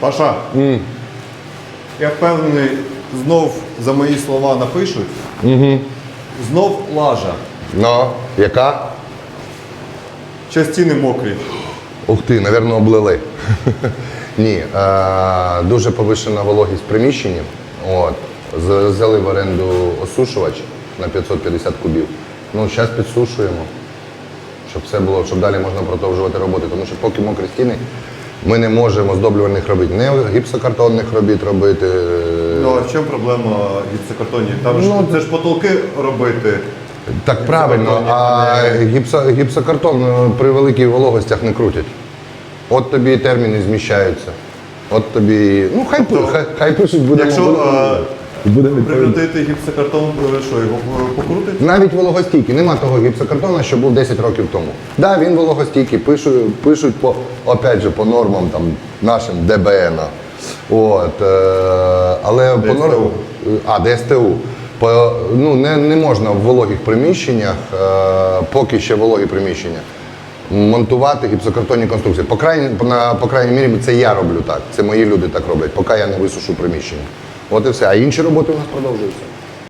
Паша, я впевнений, знов за мої слова напишуть. Знов лажа. Ну, яка? Частини мокрі. Ух ти, напевно, облили. Ні, е, дуже повищена вологість в приміщенні. От. Взяли в оренду осушувач на 550 кубів. Ну, зараз підсушуємо, щоб все було, щоб далі можна продовжувати роботи. Тому що поки мокрі стіни, ми не можемо здоблювальних робіт, не гіпсокартонних робіт робити. Ну а в чому проблема гіпсокартонів? Там ж Ну, це ж потолки робити. Так правильно, а гіпсо, гіпсокартон е, при великих вологостях не крутять. От тобі і терміни зміщаються. От тобі. Ну, хай, Тобто, хай, хай пишуть, будемо. Якщо будемо- е, будемо відповідати. прикрутити гіпсокартон, е, що його е, покрутить? Навіть вологостійкий. Нема того гіпсокартона, що був 10 років тому. Так, да, він вологостійкий, пишуть, пишуть по, опять же, по нормам там, нашим ДБН. От, е, але по ДСТУ. нормам. А, ДСТУ. По, ну, не, не можна в вологих приміщеннях, е, поки ще вологі приміщення, монтувати гіпсокартонні конструкції. По крайній, на, по крайній мірі, це я роблю так. Це мої люди так роблять, поки я не висушу приміщення. От і все. А інші роботи у нас продовжуються.